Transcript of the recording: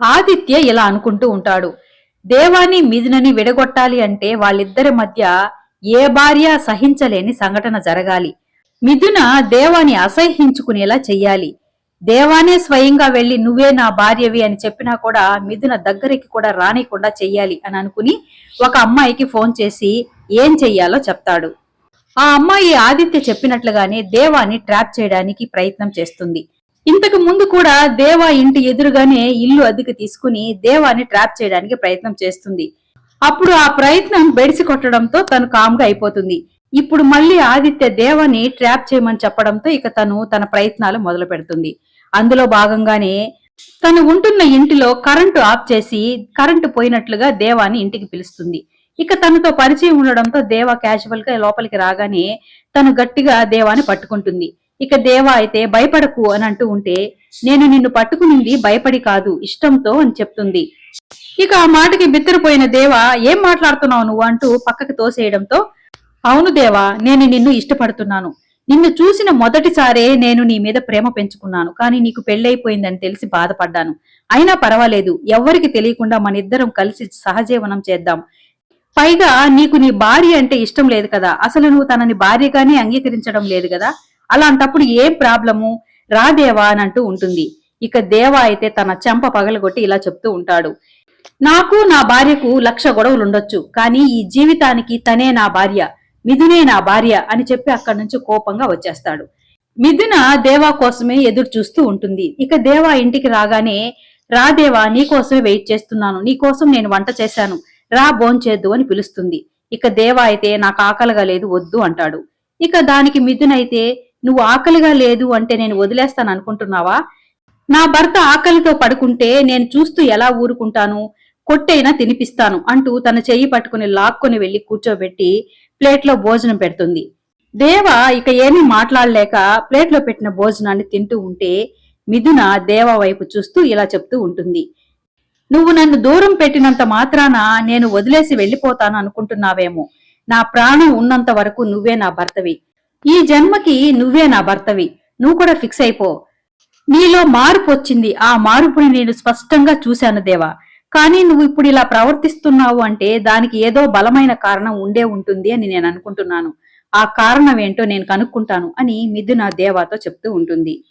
ఆదిత్య ఇలా అనుకుంటూ ఉంటాడు. దేవాని మిథునని విడగొట్టాలి అంటే వాళ్ళిద్దరి మధ్య ఏ భార్య సహించలేని సంఘటన జరగాలి. మిథున దేవాని అసహ్యించుకునేలా చెయ్యాలి. దేవానే స్వయంగా వెళ్ళి నువ్వే నా భార్యవి అని చెప్పినా కూడా మిథున దగ్గరికి కూడా రానికుండా చెయ్యాలి అని అనుకుని ఒక అమ్మాయికి ఫోన్ చేసి ఏం చెయ్యాలో చెప్తాడు. ఆ అమ్మాయి ఆదిత్య చెప్పినట్లుగానే దేవాని ట్రాప్ చేయడానికి ప్రయత్నం చేస్తుంది. ఇంతకు ముందు కూడా దేవా ఇంటి ఎదురుగానే ఇల్లు అద్దెకు తీసుకుని దేవాని ట్రాప్ చేయడానికి ప్రయత్నం చేస్తుంది. అప్పుడు ఆ ప్రయత్నం బెడిసి కొట్టడంతో తను కామ్గా అయిపోతుంది. ఇప్పుడు మళ్ళీ ఆదిత్య దేవాని ట్రాప్ చేయమని చెప్పడంతో ఇక తను తన ప్రయత్నాలు మొదలు పెడుతుంది అందులో భాగంగానే తను ఉంటున్న ఇంటిలో కరెంటు ఆఫ్ చేసి కరెంటు పోయినట్లుగా దేవాని ఇంటికి పిలుస్తుంది. ఇక తనతో పరిచయం ఉండడంతో దేవా క్యాజువల్గా లోపలికి రాగానే తను గట్టిగా దేవాని పట్టుకుంటుంది. ఇక దేవా అయితే భయపడకు అని అంటూ ఉంటే నేను నిన్ను పట్టుకునింది భయపడి కాదు ఇష్టంతో అని చెప్తుంది. ఇక ఆ మాటకి బిత్తరపోయిన దేవ ఏం మాట్లాడుతున్నావు నువ్వు? అంటూ పక్కకి తోసేయడంతో అవును దేవా నేను నిన్ను ఇష్టపడుతున్నాను. నిన్ను చూసిన మొదటిసారే నేను నీ మీద ప్రేమ పెంచుకున్నాను. కానీ నీకు పెళ్ళైపోయిందని తెలిసి బాధపడ్డాను. అయినా పర్వాలేదు ఎవ్వరికి తెలియకుండా మన ఇద్దరం కలిసి సహజీవనం చేద్దాం. పైగా నీకు నీ భార్య అంటే ఇష్టం లేదు కదా. అసలు నువ్వు తనని భార్యగానే అంగీకరించడం లేదు కదా. అలాంటప్పుడు ఏం ప్రాబ్లము? రాదేవా అని అంటూ ఉంటుంది. ఇక దేవా అయితే తన చెంప పగలగొట్టి ఇలా చెప్తూ ఉంటాడు. నాకు నా భార్యకు లక్ష గొడవలు ఉండొచ్చు కానీ ఈ జీవితానికి తనే నా భార్య మిథునే నా భార్య అని చెప్పి అక్కడి నుంచి కోపంగా వచ్చేస్తాడు. మిథున దేవా కోసమే ఎదురు చూస్తూ ఉంటుంది. ఇక దేవా ఇంటికి రాగానే రా దేవా నీకోసమే వెయిట్ చేస్తున్నాను. నీకోసం నేను వంట చేశాను. రా భోంచేద్దు అని పిలుస్తుంది. ఇక దేవా అయితే నాకు ఆకలిగా లేదు వద్దు అంటాడు. ఇక దానికి మిథునైతే అయితే నువ్వు ఆకలిగా లేదు అంటే నేను వదిలేస్తాను అనుకుంటున్నావా? నా భర్త ఆకలితో పడుకుంటే నేను చూస్తూ ఎలా ఊరుకుంటాను? కొట్టైనా తినిపిస్తాను అంటూ తన చెయ్యి పట్టుకుని లాక్కొని వెళ్ళి కూర్చోబెట్టి ప్లేట్లో భోజనం పెడుతుంది. దేవ ఇక ఏమీ మాట్లాడలేక ప్లేట్లో పెట్టిన భోజనాన్ని తింటూ ఉంటే మిథున దేవ వైపు చూస్తూ ఇలా చెప్తూ ఉంటుంది. నువ్వు నన్ను దూరం పెట్టినంత మాత్రాన నేను వదిలేసి వెళ్ళిపోతాను అనుకుంటున్నావేమో. నా ప్రాణం ఉన్నంత వరకు నువ్వే నా భర్తవి. ఈ జన్మకి నువ్వే నా భర్తవి. నువ్వు కూడా ఫిక్స్ అయిపో. నీలో మార్పు వచ్చింది. ఆ మార్పుని నేను స్పష్టంగా చూశాను దేవా. కానీ నువ్వు ఇప్పుడు ఇలా ప్రవర్తిస్తున్నావు అంటే దానికి ఏదో బలమైన కారణం ఉండే ఉంటుంది అని నేను అనుకుంటున్నాను. ఆ కారణం ఏంటో నేను కనుక్కుంటాను అని మిథున దేవాతో చెప్తూ ఉంటుంది.